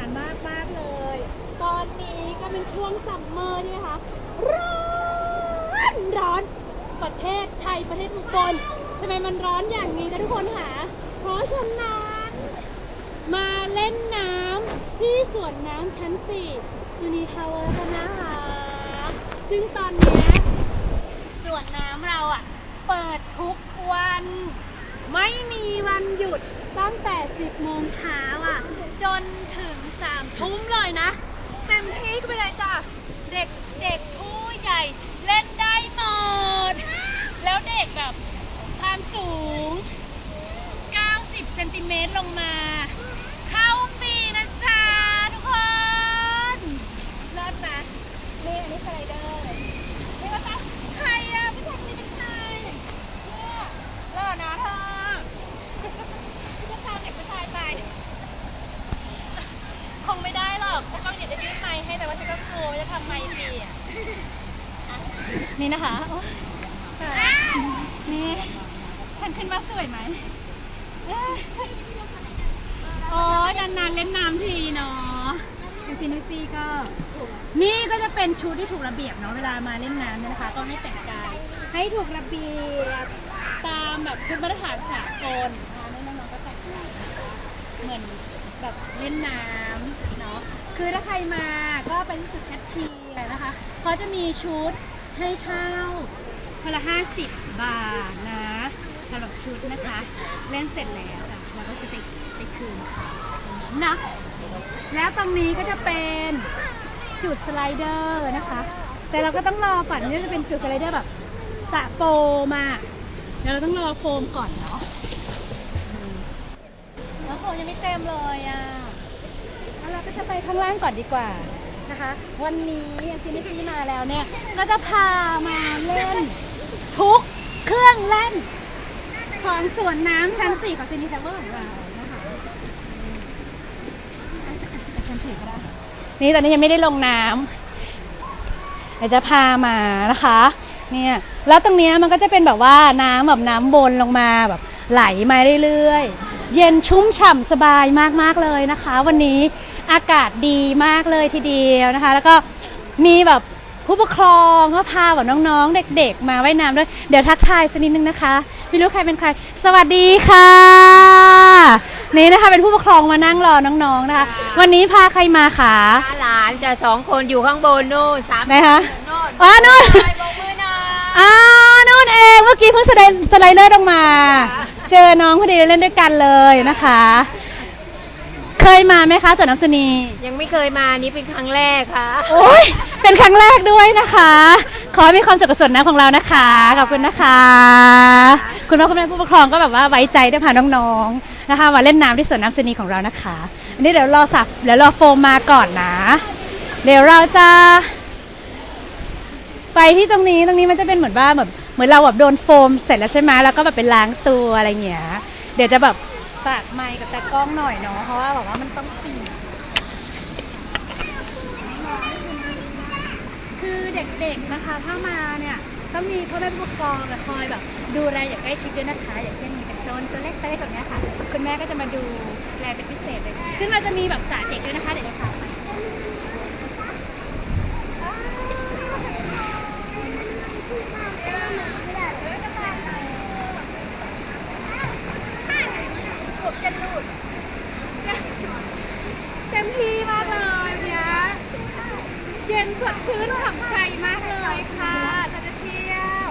านมากมากเลย ตอนนี้ก็เป็นช่วงซัมเมอร์นี่นะคะร้อนร้อนประเทศไทยประเทศอุบลทำไมมันร้อนอย่างนี้นะทุกคนคะเพราะฉะนั้นมาเล่นน้ำที่สวนน้ำชั้น4จูนีทาวเวอร์กันนะคะซึ่งตอนนี้สวนน้ำเราอะเปิดทุกวัน ไม่มีวันหยุดตั้งแต่ 10 โมงเช้าอะ จนถึง 3 ทุ่มเลยนะ เต็มที่ไปเลยจ้ะ เด็กเด็กผู้ใหญ่เล่นได้หมด แล้วเด็กแบบความสูง 90 เซนติเมตรลงมา เข้าปีนะจ๊ะทุกคนเลิศไหมนี่อันนี้สไลเดอร์นี่ว่าจ๊ะใครอะผู้ชายคนนี้เป็นใครเนี่ยเลิศนะเธอผู้ชายเด็กผู้ชายไปคงไม่ได้หรอกเพราะต้องอยากจะยื่นไมค์ให้แต่ว่าฉันก็กลัวว่าจะทำไมค์ดีอะอะ นี่นะคะนี่ฉันขึ้นมาสวยไหมโอ้ยนานๆเล่นน้ำทีเนาะอย่างชินิซี่ก็ นี่ก็จะเป็นชุดที่ถูกระเบียบเนาะเวลามาเล่นน้ำเนี่ยนะคะ ก็ให้แต่งกาย ให้ถูกระเบียบตามแบบชุดมาตรฐานสากลนะคะนี่น้องๆก็แต่งกายนะเหมือนแบบเล่นน้ำเนาะคือถ้าใครมาก็เป็นตึกแคชเชียร์นะคะเขาจะมีชุด ให้เช่าคนละห้าสิบบาทนะสำหรับชุดนะคะ เล่นเสร็จแล้วเราก็ชุดไปไปคืนเขานะแล้วตรงนี้ก็จะเป็นจุดสไลเดอร์นะคะ แต่เราก็ต้องรอก่อนนี่จะเป็นจุดสไลเดอร์แบบสะโฟมอะเดี๋ยวเราต้องรอโฟมก่อนเนาะแล้วโฟมยังไม่เต็มเลยอะแล้วเราก็จะไปข้างล่างก่อนดีกว่า นะคะ วันนี้ซีนิซีมาแล้วเนี่ย ก็จะพามาเล่น ทุกเครื่องเล่น ของสวนน้ำชั้น4ของซินิทาวเวอร์ของเรานะคะฉันถือก็ได้นี่ตอนนี้ยังไม่ได้ลงน้ำเดี๋ยวจะพามานะคะ เนี่ยแล้วตรงนี้มันก็จะเป็นแบบว่าน้ำแบบน้ำบนลงมาแบบไหลมาเรื่อยๆ เย็นชุ่มฉ่ำสบายมากๆเลยนะคะ วันนี้อากาศดีมากเลยทีเดียวนะคะ แล้วก็มีแบบผู้ปกครองก็พาแบบน้องๆ เด็กๆ มาว่ายน้ำด้วย เดี๋ยวทักทายสักนิดนึงนะคะไม่รู้ใครเป็นใคร สวัสดีค่ะ นี่นะคะเป็นผู้ปกครองมานั่งรอน้องๆนะคะ วันนี้พาใครมาคะหลานจะสองคนอยู่ข้างบนนู่นสามไหนคะโน่นอ๋อนู่นไปบอกมือหน่อยอ้าวนู่นเองเมื่อกี้เพิ่งสไลด์สไลเดอร์ลงมา เจอน้องพอดีเล่นด้วยกันเลยนะคะ เคยมาไหมคะสวนน้ำสุนียังไม่เคยมานี่เป็นครั้งแรกค่ะ โอ้ยเป็นครั้งแรกด้วยนะคะ ขอให้มีความสุขกับสวนน้ำของเรานะคะขอบคุณนะคะ คุณพ่อคุณแม่ผู้ปกครองก็แบบว่าไว้ใจได้พาน้องๆนะคะมาเล่นน้ำที่สวนน้ำสุนีของเรานะคะอันนี้เดี๋ยวรอสับเดี๋ยวรอโฟมมาก่อนนะ เดี๋ยวเราจะ ไปที่ตรงนี้ตรงนี้มันจะเป็นเหมือนว่าแบบเห มือนเราแบบโดนโฟมเสร็จแล้วใช่ไหมแล้วก็แบบเป็นล้างตัวอะไรเงี้ยเดี๋ยวจะแบบฝากไมค์กับตากล้องหน่อยเนาะเพราะว่าแบบว่ามันต้องปีนคือเด็กๆนะคะถ้ามาเนี่ยต้องมีพ่อแม่ผู้ปกครองคอยแบบดูแลอย่างใกล้ชิดด้วยนะคะ อย่างเช่นมีเป็นโจนตัวเล็กตัวเล็กแบบนี้ค่ะคุณแม่ก็จะมาดูแลเป็นพิเศษเลยซึ่งเราจะมีแบบสระเด็กด้วยนะคะเดี๋ยวจะพาไป เต็มที่มากเลยเนี่ย เย็นสดชื่นฉ่ำใจมากเลยค่ะจะจะเที่ยว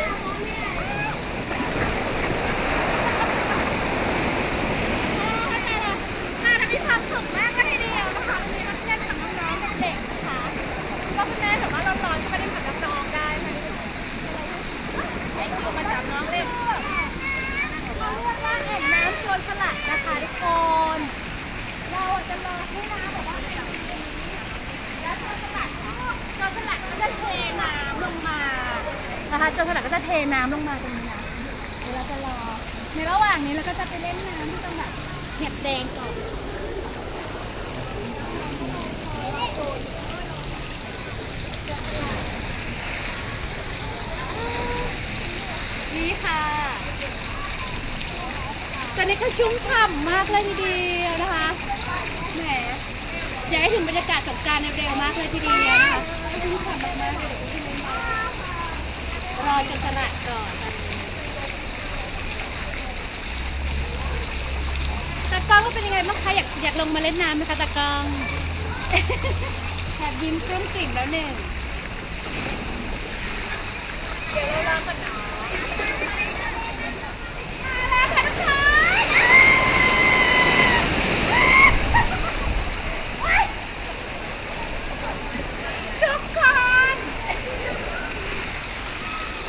ค นสลัดนะคะทุกคน เราจะรอให้น้ำแบบว่าแบบนี้แล้วโจรสลัดก็โจรสลัดก็จะเทน้ำลงมา นะคะจรสลัดก็จะเทน้ำลงมาตรงนี้นะเดี๋ยวเราจะรอ ในระหว่างนี้เราก็จะไปเล่นน้ำที่ตรงแบบเห็บแดงก่อนนี่ค่ะ ตอนนี้ก็ชุ่มฉ่ำมากเลยทีเดียวนะคะ แหมอยากให้ถึงบรรยากาศสงกรารเร็วๆมากเลยทีเดียวนะคะชุ่มฉ่ำมากๆเลยเดี๋ยวพี่เล่นน้ำ รอจนสละก่อนตากล้องก็เป็นยังไงบ้างคะอยากอยากลงมาเล่นน้ำไหมคะตากล้องแอบยิ้มกลุ้มกลิ่มแล้วหนึ่งเดี๋ยวเราลองกันเนาะ ทุกคน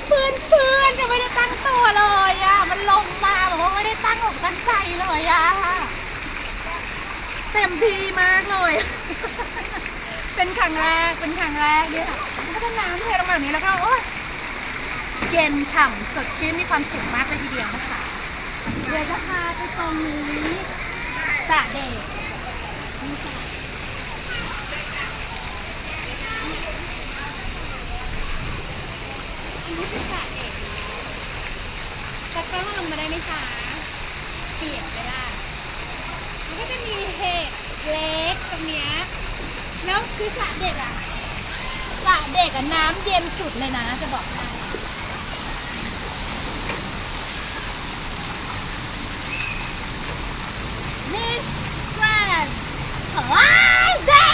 เพื่อนเพื่อนจะไม่ได้ตั้งตัว เลยอะ มันลงมาแบบว่าไม่ได้ตั้งอกตั้งใจเลยอะ เต็มที่มากเลย เป็นครั้งแรก เป็นครั้งแรกเนี่ยค่ะมันก็จะน้ำเทลงมาแบบนี้แล้วก็โอ๊ยเย็นฉ่ำสดชื่นมีความสุขมากเลยทีเดียวนะคะ เดี๋ยวจะพาไปตรงนี้สระเด็กนี่จ้ะ อันนี้คือสระเด็กตะกร้ ขาได้ไหมคะเปียกไปละมันก็จะมีเห็ดเล็กตรงเนี้ยแล้วคือสระเด็กอะสระเด็กอะน้ำเย็นสุดเลยนะจะบอกให้มิสแกรนด์ว้ายได้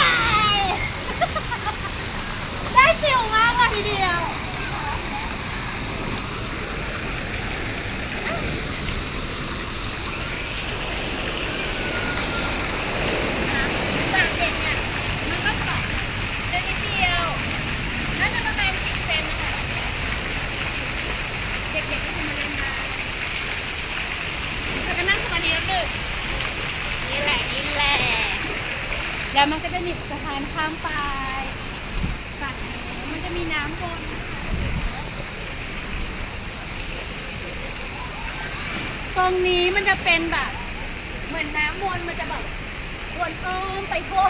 ได้ฟิลมากอะทีเดียว จากเด็กเนี่ยมันก็ตกเดินนิดเดียวน่าจะประมาณสิบเซนนะคะเด็กๆก็คงมาเล่นได้แล้วก็นั่งสมาธิแล้วดึกนี่แหละนี่แหละแล้วมันก็จะมีสะพานข้ามไปฝั่งนู้นมันจะมีน้ำวน ตรงนี้มันจะเป็นแบบ เหมือนน้ำวนมันจะแบบวนอ้อมไปทั่ว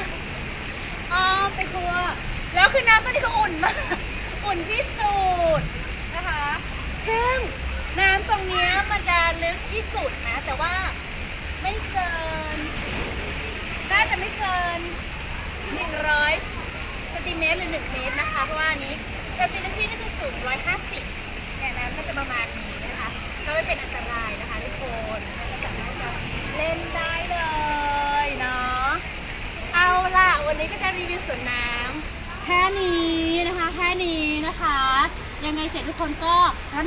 อ้อมไปทั่วแล้วคือน้ำตอนนี้ก็อุ่นมากอุ่นที่สุดนะคะซึ่งน้ำตรงนี้มันจะลึกที่สุดนะ แต่ว่าไม่เกิน น่าจะไม่เกิน100เซนติเมตรหรือ1เมตรนะคะ เพราะว่านนี้ เอลฟินซี่นี่คือสูง150เนี่ยน้ำก็จะประมาณนี้นะคะก็ไม่เป็นอันตรายนะคะทุกคนก็สามารถจะเล่นได้เลยเนาะเอาล่ะวันนี้ก็จะรีวิวสวนน้ำแค่นี้นะคะ แค่นี้นะคะ ยังไงเสร็จทุกคนก็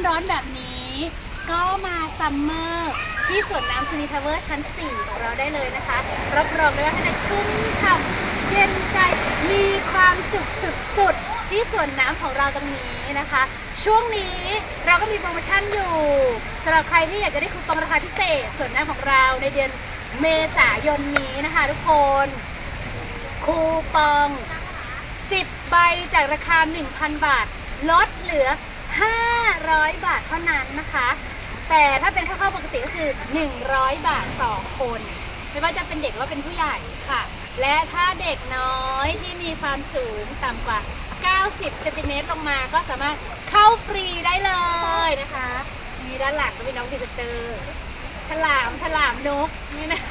ร้อนๆแบบนี้ ก็มาซัมเมอร์ที่สวนน้ำซูนิทาวเวอร์ชั้น 4 ของเราได้เลยนะคะ รับรองเลยว่าท่านชุ่มฉ่ำเย็นใจมีความสุขสุดๆ ที่สวนน้ำของเราตรงนี้นะคะ ช่วงนี้เราก็มีโปรโมชั่นอยู่สำหรับใครที่อยากจะได้คูปองราคาพิเศษสวนน้ำของเราในเดือนเมษายนนี้นะคะทุกคน คูปอง 10 ใบจากราคา 1,000 บาท ลดเหลือ 500 บาทเท่านั้นนะคะ แต่ถ้าเป็นค่าเข้าปกติก็คือ 100 บาทต่อคน ไม่ว่าจะเป็นเด็กหรือว่าเป็นผู้ใหญ่ค่ะ และถ้าเด็กน้อยที่มีความสูงต่ำกว่า 90เซนติเมตรลงมาก็สามารถเข้าฟรีได้เลยนะคะ มีด้านหลังก็เป็นน้องพรีเซนเตอร์ฉลามฉลามนกนี่นะ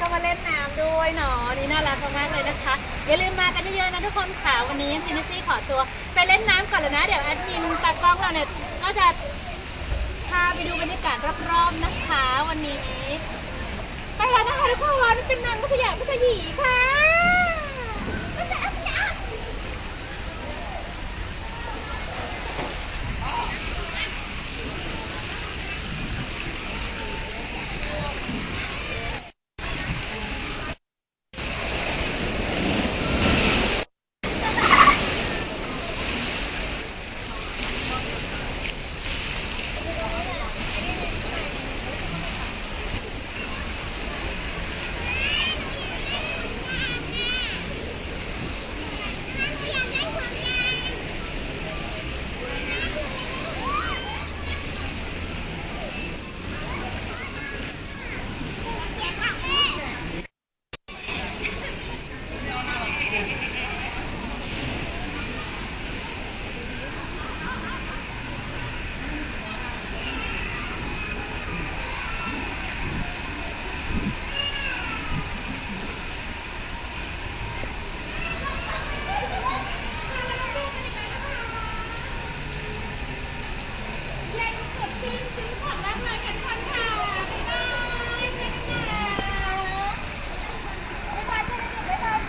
ก็มาเล่นน้ำด้วยเนาะนี่น่ารักมากๆเลยนะคะ อย่าลืมมากันเยอะๆนะทุกคนค่ะวันนี้ซินซี่ขอตัวไปเล่นน้ำก่อนแล้วนะเดี๋ยวแอดมินตากล้องเราเนี่ยก็จะพาไปดูบรรยากาศรอบๆนะคะวันนี้ไปแล้วนะคะทุกคนเป็นนางมัสยามัสยีค่ะ